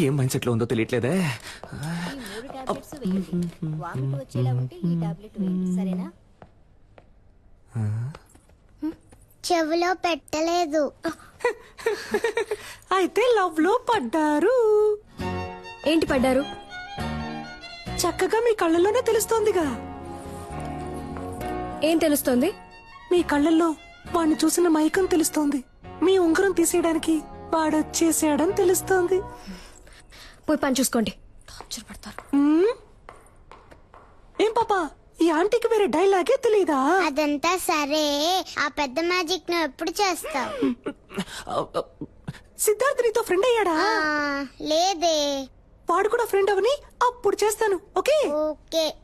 ఏం మైండ్ సెట్లో ఉందో తెలియట్లేదే. ఈ మూడు టాబ్లెట్స్ వేయండి వామిట్ వచ్చేలా ఉంటే ఈ టాబ్లెట్ వేయండి సరేనా చెవిలో పెట్టలేదు. అయితే లవ్లో పడ్డారు. ఏంటి పడ్డారు? చక్కగా మీ కళ్ళల్లోనే తెలుస్తోందిగా. ఏం తెలుస్తోంది? మీ కళ్ళల్లో వాణ్ణి చూసిన మైకం తెలుస్తోంది. మీ ఉంగరం తీసేయడానికి వాడొచ్చేసాడని తెలుస్తోంది. పోయి పని చూసుకోండి. టార్చర్ పడతారు. మ్మ్? ఏం పాపా? ఈ ఆంటీకి వేరే డైలాగే తెలీదా? అదంతా సరే. ఆ పెద్ద మ్యాజిక్ నువ్వు ఎప్పుడు చేస్తావు? సిద్ధార్థ్ నీతో ఫ్రెండ్ అయ్యాడా? ఆ, లేదే. వాడు కూడా ఫ్రెండ్ అవని అప్పుడు చేస్తాను. ఓకే? ఓకే.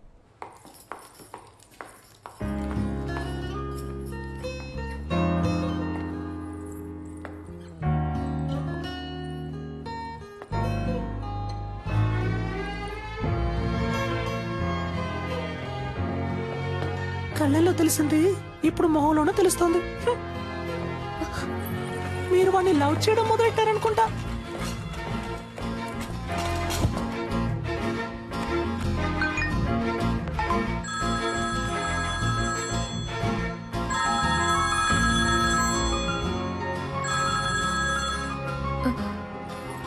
కళ్ళల్లో తెలిసింది ఇప్పుడు మొహంలోనూ తెలుస్తోంది. మీరు వాడిని లవ్ చేయడం మొదలెట్టారనుకుంటా.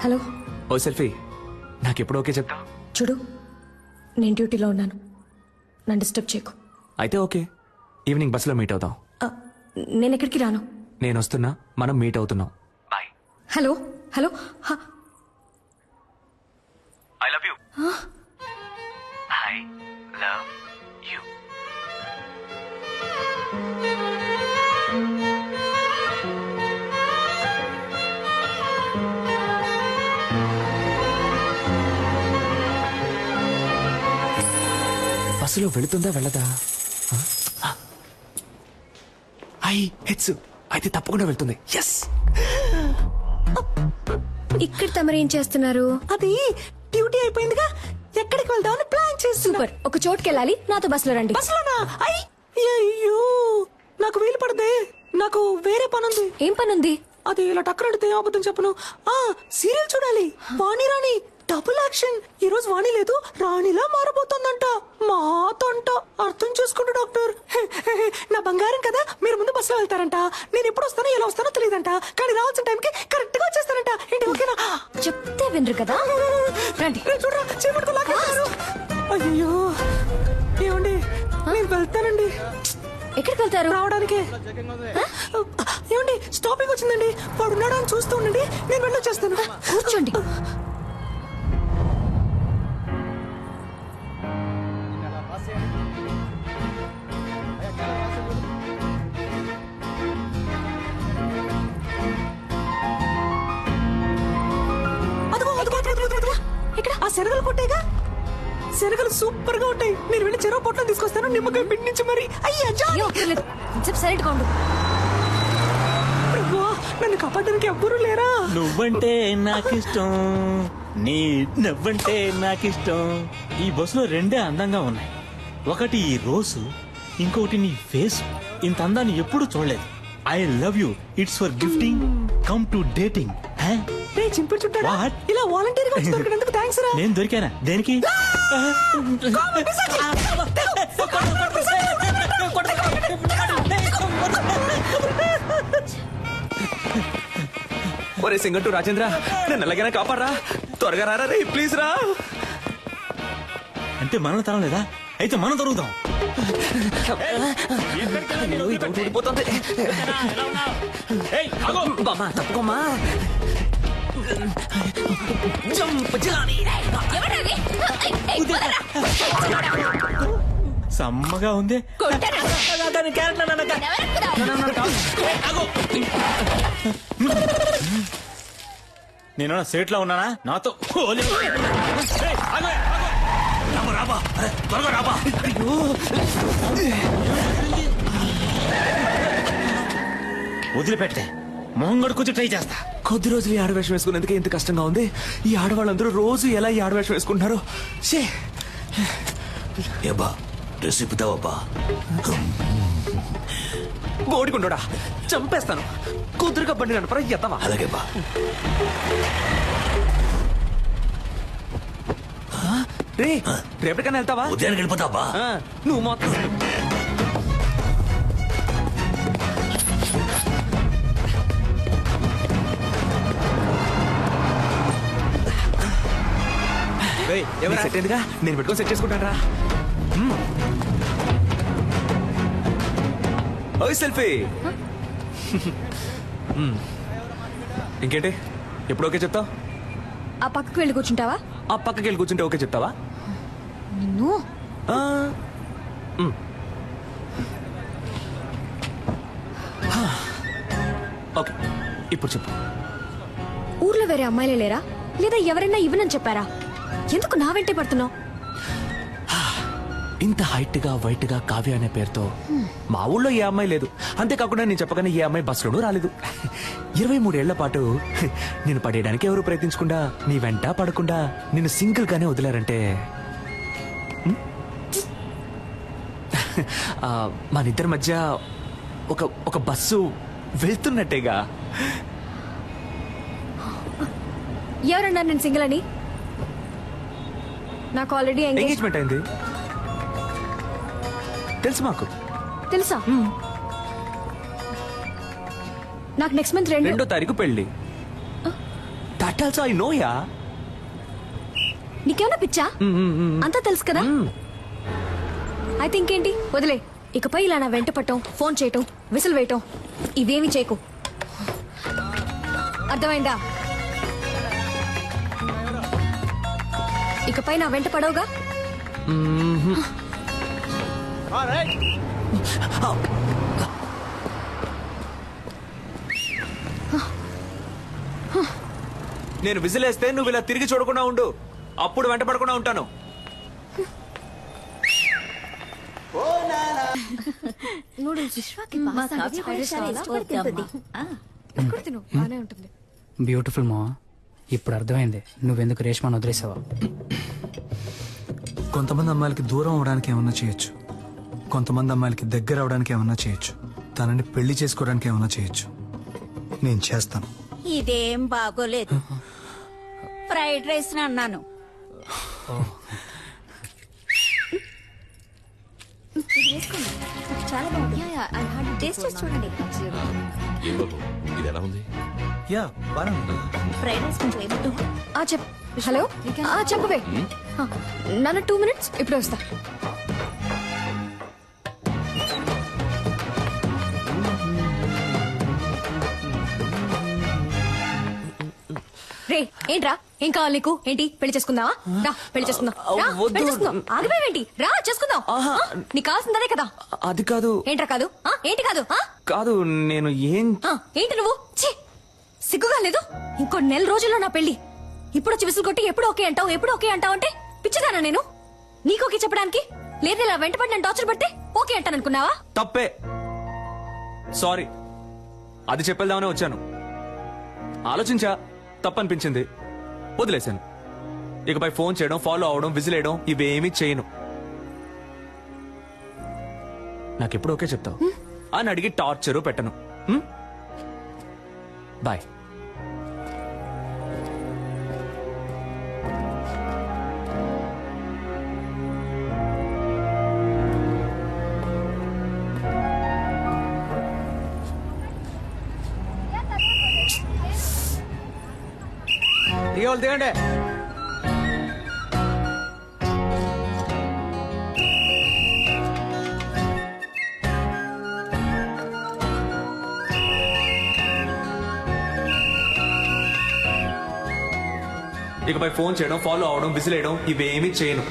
హలో. ఓ సెల్ఫీ నాకెప్పుడు ఓకే చెప్తా చూడు నేను డ్యూటీలో ఉన్నాను. నన్ను డిస్టర్బ్ చేయకు. అయితే ఓకే. ఈవినింగ్ బస్సులో మీట్ అవుదాం. ఆ, నేను ఎక్కడికి రాను? నేను వస్తున్నా మనం మీట్ అవుతున్నాం. బాయ్. హలో హలో హ, I love you. I love you. బస్సులో వెళుతుందా వెళ్ళదా? ఐ హెచ్ అయితే తప్పకుండా వెళ్తుంది. ఎస్ ఇక్కడ తమరు ఏం చేస్తున్నారు? అది డ్యూటీ అయిపోయిందిగా. ఎక్కడికి వెళ్దామని ప్లాన్ చేస్తున్నా. సూపర్. ఒక చోటుకి వెళ్ళాలి నాతో బస్సులో రండి. బస్సులోనా? ఐ అయ్యో నాకు వీలు పడదే. నాకు వేరే పనుంది. ఏం పనుంది? అది ఇలా టక్కరడితే అబద్ధం చెప్పను. ఆ సీరియల్ చూడాలి. వాణి రాణి డబుల్ యాక్షన్ ఈ రోజు వాణి లేదు రాణిలా మారబోతోందంట. మాతంట అర్థం చేసుకుంటు డాక్టర్. నా బంగారం కదా మీరు ముందు బస్సులో వెళ్తారంట. నేను ఎప్పుడు వస్తానో ఎలా వస్తానో తెలియదంట. కానీ రావాల్సిన టైంకి కరెక్ట్గా వచ్చేస్తారంట. ఏంటి ఓకేనా? చెప్తే వినరు కదా? రండి. చూడరా అయ్యో ఏమండి? నేను వెళ్తానండి. ఎక్కడికి వెళ్తారు? రావడానికి. ఏమండి స్టాపింగ్ వచ్చిందండి. వాడు ఉన్నాడా అని చూస్తూ ఉండండి. నేను వెళ్ళొచ్చేస్తాను. కూర్చోండి. పొట్టం తీసుకొస్తాను నిమ్మకాయ పిండి నుంచి మరి. అయ్యా జా అయ్యో అక్కర్లేదు కొంచెం సైలెంట్గా ఉండు. ప్రభువా, నన్ను కాపాడడానికి ఎవ్వరూ లేరా? నువ్వంటే నాకిష్టం. నీ నవ్వంటే నాకిష్టం. ఈ బస్సులో రెండే అందంగా ఉన్నాయి. ఒకటి ఈ రోజు ఇంకొకటి నీ ఫేస్. ఇంత అందాన్ని ఎప్పుడు చూడలేదు. I love you. It's for gifting. Come to dating. రే చింపుడు చుట్టాడా? What? ఇలా వాలంటీర్గా థ్యాంక్స్ రా. నేను దొరికానా? దేనికి? ఒరే సింగట్టు రాజేంద్ర నన్ను ఎలాగైనా కాపాడరా. త్వరగా రారా రే ప్లీజ్ రా. అంటే మనం తరం లేదా అయితే మనం దొరుకుతాం ఊడిపోతుంది. బామ్మా, తప్పుకోమ్మా. జంప్ జిలాని. సమ్మగా ఉంది. నేను సేట్లో ఉన్నానా? నాతో. ఏయ్, ఆగు, ఆగు. వదిలిపెట్టే. ట్రై చేస్తా. కొద్ది రోజులు ఈ ఆడవేషం వేసుకునేందుకు ఇంత కష్టంగా ఉంది. ఈ ఆడవాళ్ళందరూ రోజు ఎలా ఈ ఆడవేషం వేసుకుంటున్నారో? షే ఏబా డ్రెస్ ఇప్పుతావబ్బా చంపేస్తాను. కుదురుగా బండి నడపరా ఎత్తవా అలాగే బా రే రేపటికైనా వెళ్తావా? ఉదయానికి వెళ్ళిపోతావా నువ్వు మొత్తం నీకు సెట్ అయిందిగా నేను పెట్టుకొని సెట్ చేసుకుంటాను రా ఓయ్ సెల్ఫీ. ఇంకేంటి? ఎప్పుడు ఓకే చెప్తావు? ఆ పక్కకు వెళ్ళి కూర్చుంటావా? ఆ పక్కకి వెళ్ళి కూర్చుంటే ఓకే చెప్తావా? నిన్ను. ఓకే ఇప్పుడు చెప్పు. ఊర్లో వేరే అమ్మాయిలే లేరా? లేదా ఎవరైనా ఇవ్వనని చెప్పారా? ఎందుకు నా వెంటే పడుతున్నావు? ఇంత హైట్గా వైట్గా కావ్య అనే పేరుతో మా ఊళ్ళో ఏ అమ్మాయి లేదు. అంతేకాకుండా నేను చెప్పగానే ఏ అమ్మాయి బస్సులోనూ రాలేదు. ఇరవై మూడేళ్ళ పాటు నేను పడేయడానికి ఎవరు ప్రయత్నించకుండా నీ వెంట పడకుండా నిన్ను సింగిల్ గానే వదిలారంటే మనిద్దరి మధ్య ఒక ఒక బస్సు వెళ్తున్నట్టేగా. ఎవరన్నా నేను సింగిల్ అని? నాకు ఆల్రెడీ ఎంగేజ్ ఎంగేజ్మెంట్ అయింది. తెలుసు మాకు. తెలుసా? నాకు నెక్స్ట్ మంత్ రెండు. రెండో తారీఖు పెళ్ళి that also I know yeah నీకేమైనా పిచ్చా? అంతా తెలుసు కదా? అయితే ఇంకేంటి? వదిలే. ఇకపై ఇలా నా వెంట పట్టం ఫోన్ చేయటం విసిల్ వేయటం ఇవేమి చేయకు. అర్థమైందా? ఇకపై నా వెంట పడవుగా? నేను విజిలేస్తే నువ్వు ఇలా తిరిగి చూడకుండా ఉండు. అప్పుడు వెంట పడకుండా ఉంటాను. బ్యూటిఫుల్ మా ఇప్పుడు అర్థమైంది. నువ్వెందుకు రేష్మాను వదిలేసావా? కొంతమంది అమ్మాయిలకి దూరం అవడానికి ఏమన్నా చేయొచ్చు. కొంతమంది అమ్మాయిలకి దగ్గర అవడానికి ఏమన్నా చేయొచ్చు. తనని పెళ్ళి చేసుకోవడానికి ఏమన్నా చేయొచ్చు. నేను చేస్తాను. ఇదేం బాగోలేదు. ఫ్రైడ్ రైస్ అన్నాను. చాలా బాగుంది. టేస్ట్ చేసి చూడండి. ఇది ఎలా ఉంది? యా బాగా ఫ్రైడ్ రైస్ కొంచెం ఆ చెప్ హలో? ఆ చెప్పవే. నాన్న టూ మినిట్స్ ఇప్పుడు వస్తా. రే ఏంట్రా? ఏం కావాలి నీకు? ఏంటి? పెళ్ళి చేసుకుందావా? రా పెళ్ళి చేసుకుందాం. రా వద్దు. పెళ్ళి చేసుకుందాం. ఆగిపోయావేంటి రా చేసుకుందాం. ఆహా. ఆ, నీకు కావాల్సిందనే కదా. అది కాదు. ఏంట్రా కాదు? ఆ, ఏంటి కాదు? ఆ? కాదు నేను ఏం ఆ, ఏంటి నువ్వు? ఛీ! సిగ్గుగా లేదు? ఇంకో నెల రోజుల్లో నా పెళ్ళి. ఇప్పుడు వచ్చి విసులు కొట్టి ఎప్పుడు ఓకే అంటావు ఎప్పుడు ఓకే అంటావు అంటే పిచ్చిదానా నేను? నీకు ఓకే చెప్పడానికి? లేదు ఇలా వెంటపడి నేను టార్చర్ పడితే ఓకే అంటాను అనుకున్నావా తప్పే. సారీ. అది చెప్పేద్దామనే వచ్చాను. ఆలోచించా. తప్పనిపించింది. వదిలేశాను. ఇకపై ఫోన్ చేయడం ఫాలో అవడం విజిలేయడం ఇవేమీ చేయను. నాకెప్పుడు ఓకే చెప్తావు? అని అడిగి టార్చరు పెట్టను? బాయ్ వాళ్ళు దిగండి. ఇకపై ఫోన్ చేయడం ఫాలో అవడం విజిలేయడం ఇవేమీ చేయను.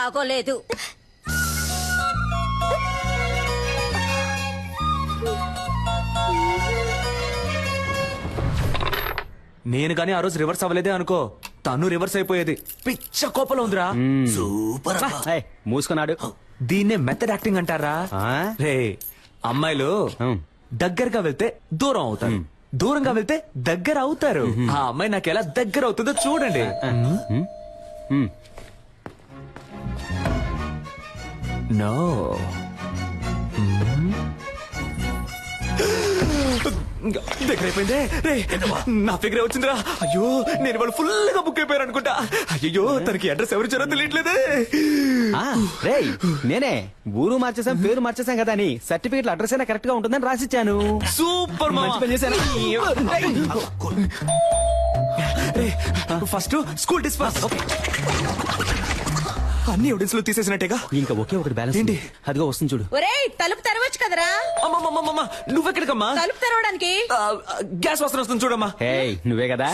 బాగోలేదు. నేను కానీ ఆ రోజు రివర్స్ అవ్వలేదే అనుకో తను రివర్స్ అయిపోయేది. పిచ్చ కోపంలో ఉందిరా. సూపర్. మూసుకున్నాడు. దీన్నే మెథడ్ యాక్టింగ్ అంటారా? రే అమ్మాయిలు. దగ్గరగా వెళ్తే దూరం అవుతారు. దూరంగా వెళ్తే దగ్గర అవుతారు. ఆ అమ్మాయి నాకు ఎలా దగ్గర అవుతుందో చూడండి. నో దగ్గర అయిపోయిందే. రే నా ఫిగరే వచ్చిందిరా అయ్యో నేను వాళ్ళు ఫుల్గా బుక్ అయిపోయారు అనుకుంటా అయ్యో తనకి అడ్రస్ ఎవరు ఇచ్చారో తెలియట్లేదే. రే నేనే. ఊరు మార్చేసాం పేరు మార్చేసాం కదా అని సర్టిఫికెట్ అడ్రస్ అయినా కరెక్ట్గా ఉంటుందని రాసిచ్చాను. సూపర్ మంచి పని చేశాను. ఫస్ట్ స్కూల్ డిస్పర్స్ అన్ని ఎవిడెన్స్లో తీసేసినట్టేగా? ఇంకా ఒకే ఒకటి బ్యాలెన్స్ ఏంటి? అదిగో వస్తుంది చూడు. ఒరేయ్ తలుపు తెరవచ్చు కదరా? అమ్మమ్మమ్మమ్మ నువ్వెక్కడికమ్మా? తలుపు తెరవడానికి? గ్యాస్ వస్త్రం వస్తుంది చూడమ్మా. హే నువ్వే కదా!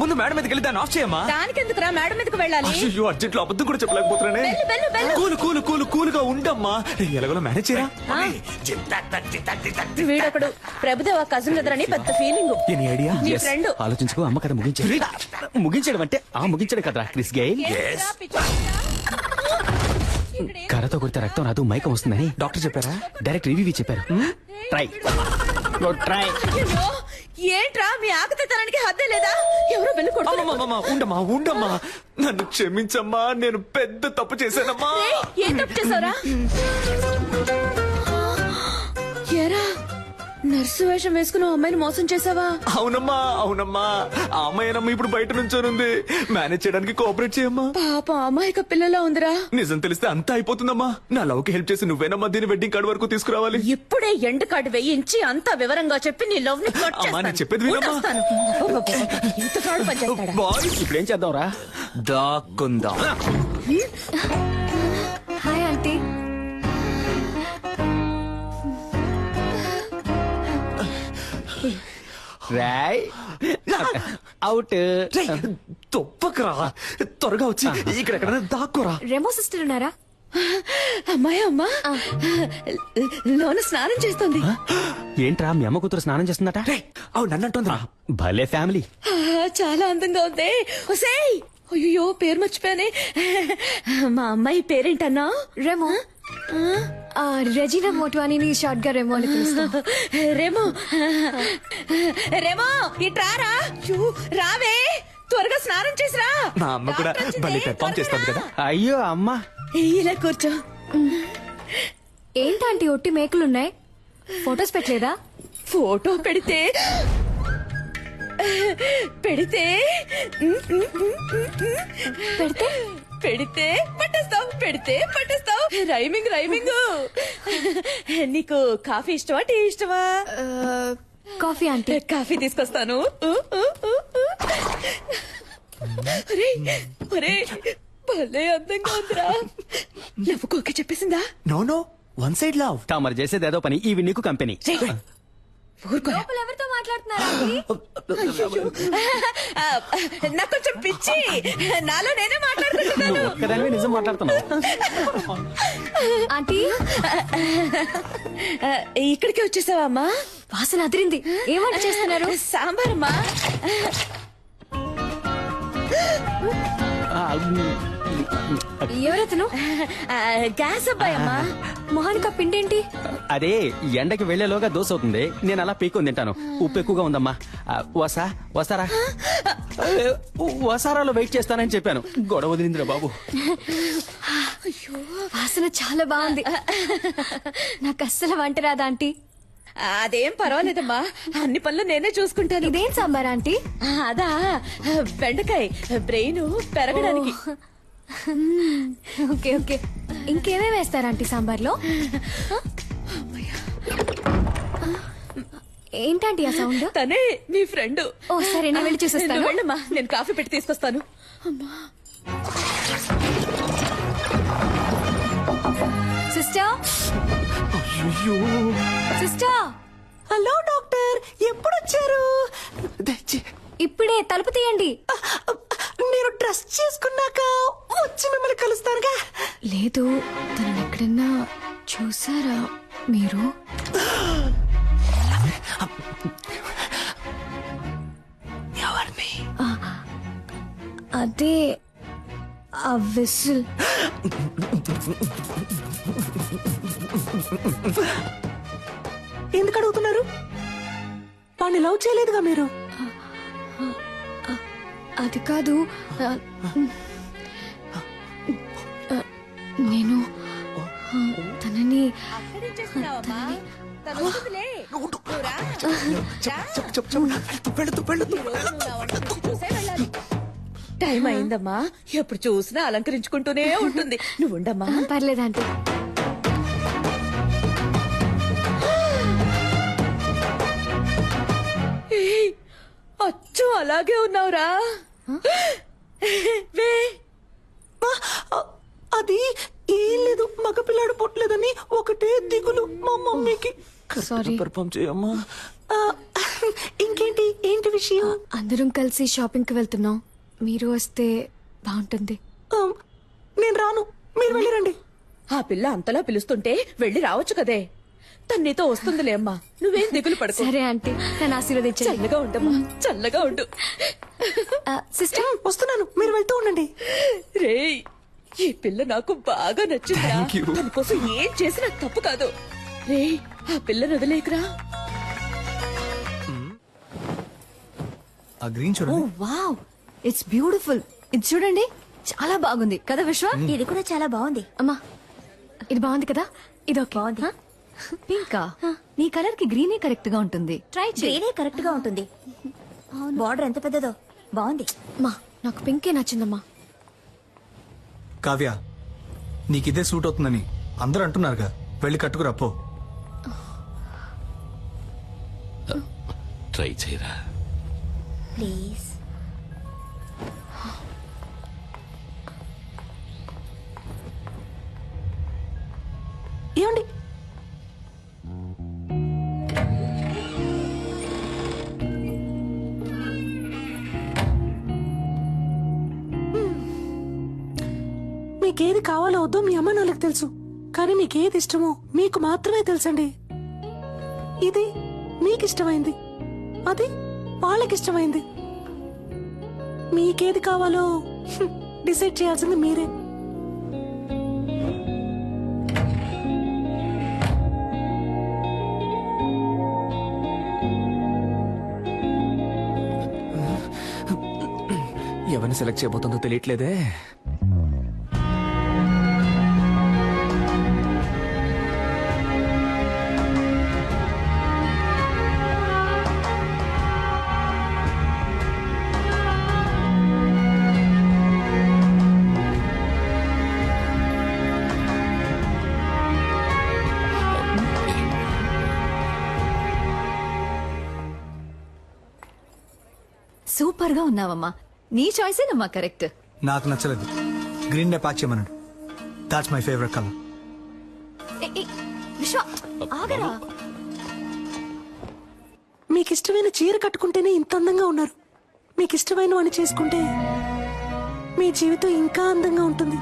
ముందు మేడం మీదకి వెళ్ళి దాన్ని ఆఫ్ చేయమ్మా. దానికెందుకురా? మేడం మీదకి వెళ్ళాలి. అయ్యో అర్జెంట్లో అబద్ధం కూడా చెప్పలేకపోతున్నానే. వెళ్ళు, వెళ్ళు, వెళ్ళు. కూలు కూలు కూలు కూలుగా ఉండమ్మా. ఎలాగోలా మేనేజ్ చేయరా? వీడొకడు ప్రభుదేవ కజిన్ కదరని పెద్ద ఫీలింగ్ ఎనీ ఐడియా నీ. ఫ్రెండ్ ఆలోచించుకో అమ్మ కదా ముగించాడు ముగించడం అంటే ఆ ముగించడం కదరా క్రిస్ గెయిల్ కర్రతో కొడితే రక్తం రాదు మైకం వస్తుందని డాక్టర్ చెప్పారా? డైరెక్ట్ రివ్యూ చెప్పారు. ట్రై. ట్రై. ఏంట్రా? మీ ఆకతానికి హద్దే లేదా? ఎవరో వెళ్ళి కొడుతున్నారు. అమ్మమ్మమ్మ ఉండమ్మా ఉండమ్మా. నన్ను క్షమించమ్మా నేను పెద్ద తప్పు చేశానమ్మా. ఏం తప్పు చేసావురా ఏరా నర్సు వేషం వేసుకుని అమ్మాయిని మోసం చేసావా? అవునమ్మా అవునమ్మా. ఆ అమ్మాయినమ్మ ఇప్పుడు బయట నుంచోనుంది. మేనేజ్ చేయడానికి కోఆపరేట్ చేయమ్మా. పాప అమాయక పిల్లలా ఉందిరా. నిజం తెలిస్తే అంతా అయిపోతుందమ్మా. నా లవ్కి హెల్ప్ చేసి నువ్వేనమ్మా దీని వెడ్డింగ్ కార్డ్ వరకు తీసుకురావాలి. ఇప్పుడే ఎండ్ కార్డు వేయించి అంతా వివరంగా చెప్పి నీ లవ్ని కట్ అమ్మా, నేను చేస్తాను. చెప్పేది వినమ్మా. ఉండొస్తాను. ఇంత ఫ్రాడ్ పని చేస్తాడా? బాయ్స్ ఇప్పుడు ఏం చేద్దాం రా దాక్కుందా హాయ్ ఆంటీ. రాయ్ అవుట్ తొప్పకరా త్వరగా వచ్చి ఇక్కడ ఎక్కడ దాక్కోరా రెమో సిస్టర్ ఉన్నారా? అమ్మాయి అమ్మా. లోన స్నానం చేస్తుంది. ఏంట్రా మీ అమ్మ కూతురు స్నానం చేస్తుందట? అవు నన్ను అంటుందిరా. భలే ఫ్యామిలీ. చాలా అందంగా ఉంది. ఒసేయ్! అయ్యో పేరు మర్చిపోయానే. మా అమ్మాయి పేరేంటన్నా? రెమో. ఆ, రెజీనా మోట్వాని షార్ట్గా రెమో అని పిలుస్తాం. రేమో? రేమో ఇట్రారా రావే. త్వరగా స్నానం చేసిరా. నా అమ్మ కూడా భలే పెర్ఫామ్ చేస్తుంది కదా. అయ్యో అమ్మా. ఇలా కూర్చో. ఏంటంటే ఒట్టి మేకలున్నాయి? ఫొటోస్ పెట్టలేదా? ఫోటో పెడితే పెడితే పెడితే? పెడితే పట్టేస్తావు పెడితే పట్టేస్తావు. Rhyming rhyming. నీకు కాఫీ ఇష్టమా టీ ఇష్టమా? ఆ, కాఫీ ఆంటీ. కాఫీ తీసుకొస్తాను. ఒరే ఒరే భలే అందంగా ఉందిరా. నవ్వుకోక చెప్పేసిందా? No no one side love తమరు చేసేది ఏదో పని ఇవి నీకు కంపెనీ. ఊరుకో ఎవరితో మాట్లాడుతున్నారా నాకు కొంచెం పిచ్చి. నాలో నేనే మాట్లాడుకుంటున్నాను. ఒక్కదానివే నిజం మాట్లాడుతున్నావు. ఆంటీ. ఇక్కడికి వచ్చేసావా అమ్మా వాసన అదిరింది. ఏం వంట చేస్తున్నారు? సాంబార్ అమ్మా ఎవరతను? ఆ, గ్యాస్ అబ్బాయి అమ్మా మొహానికి ఆ పిండేంటి? అదే ఎండకి వెళ్ళేలోగా దోశ అవుతుంది. నేను అలా పీక్కొని తింటాను. ఉప్పు ఎక్కువగా ఉందమ్మా. ఆ, వసా వస్తారా? వసారాలో వెయిట్ చేస్తానని చెప్పాను. గొడవ వదిలిందిరా బాబు. వాసన చాలా బాగుంది. నాకు అస్సలు వంట రాదా ఆంటీ? అదేం పర్వాలేదమ్మా. అన్ని పనులు నేనే చూసుకుంటాను. ఇదేం సాంబార్ ఆంటీ? అదా బెండకాయ బ్రెయిన్ పెరగడానికి. Okay okay. ఇంకేమేమి వేస్తారు ఆంటీ సాంబార్లో? ఏంటంటే ఆ సౌండ్ తనే నీ ఫ్రెండ్. ఓ సరే నేను వెళ్ళి చూసేస్తాను. వెళ్ళమ్మా నేను కాఫీ పెట్టి తీసుకొస్తాను. సిస్టర్? సిస్టర్? Hello doctor. ఎప్పుడు వచ్చారు ఇప్పుడే తలుపు తీయండి. నేను డ్రెస్ చేసుకున్నాక వచ్చి మిమ్మల్ని కలుస్తానుగా. లేదు తనని ఎక్కడన్నా చూసారా మీరు? ఎవరిని ఆ, అదే ఆ విసిల్ ఎందుకు అడుగుతున్నారు? వాడిని లవ్ చేయలేదుగా మీరు? వంట రుచి చూసే వెళ్ళాలి. టైం అయిందమ్మా. ఎప్పుడు చూసినా అలంకరించుకుంటూనే ఉంటుంది. నువ్వు ఉండమ్మా. పర్లేదు ఆంటీ. ఏయ్, అచ్చు అలాగే ఉన్నావురా. వే. అది ఏం లేదు. మగపిల్లాడు పుట్టలేదని ఒకటే దిగులు మా మమ్మీకి. సారీ పర్ఫామ్ చేయమ్మా. ఇంకేంటి? ఏంటి విషయం? అందరం కలిసి షాపింగ్కి వెళ్తున్నాం. మీరు వస్తే బాగుంటుంది. ఆ, నేను రాను. మీరు వెళ్ళిరండి ఆ పిల్ల అంతలా పిలుస్తుంటే వెళ్ళి రావచ్చు కదే. తను నీతో వస్తుందిలే అమ్మా. నువ్వేం దిగులు పడుకో. సరే ఆంటీ. నన్ను ఆశీర్వదించండి. చల్లగా ఉండమ్మా. చల్లగా ఉండు. సిస్టర్? వస్తున్నాను. మీరు వెళ్తూ ఉండండి. రేయ్ ఈ పిల్ల నాకు బాగా నచ్చిందిరా. Thank you. తన కోసం ఏం చేసినా తప్పు కాదు. రేయ్ ఆ పిల్లని వదిలేకురా ఆ గ్రీన్ ఓ చూడండి వావ్. ఇట్స్ బ్యూటిఫుల్ ఇది చూడండి. చాలా బాగుంది. కదా విశ్వ? ఇది కూడా చాలా బాగుంది. అమ్మా ఇది బాగుంది కదా? ఇది ఓకే. బాగుంది. పింకా నీ కలర్కి గ్రీనే కరెక్ట్గా ఉంటుంది. ట్రై చేయి. గ్రీనే కరెక్ట్గా ఉంటుంది. బార్డర్ ఎంత పెద్దదో. బాగుంది. అమ్మా నాకు పింకే నచ్చిందమ్మా. కావ్య నీకు ఇదే సూట్ అవుతుందని అందరూ అంటున్నారుగా. వెళ్ళి కట్టుకురా పో. ట్రై చేయరా? ప్లీజ్. తెలుసు. కానీ మీకేది ఇష్టమో మీకు మాత్రమే తెలుసండి. ఇది మీకు ఇష్టమైంది అది వాళ్ళకి ఇష్టమైంది మీకేది కావాలో డిసైడ్ చేయాల్సింది మీరే. ఎవరిని సెలెక్ట్ చేయబోతుందో తెలియట్లేదే. సూపర్గా ఉన్నావమ్మా. నీ చాయిసేనమ్మా కరెక్ట్ నాకు నచ్చలేదు. గ్రీన్ నే ప్యాక్ చేయమన్నాడు. That's my favourite colour Vishwa ఆగరా? మీకు ఇష్టమైన చీర కట్టుకుంటేనే ఇంత అందంగా ఉన్నారు. మీకు ఇష్టమైన వాడిని చేసుకుంటే మీ జీవితం ఇంకా అందంగా ఉంటుంది.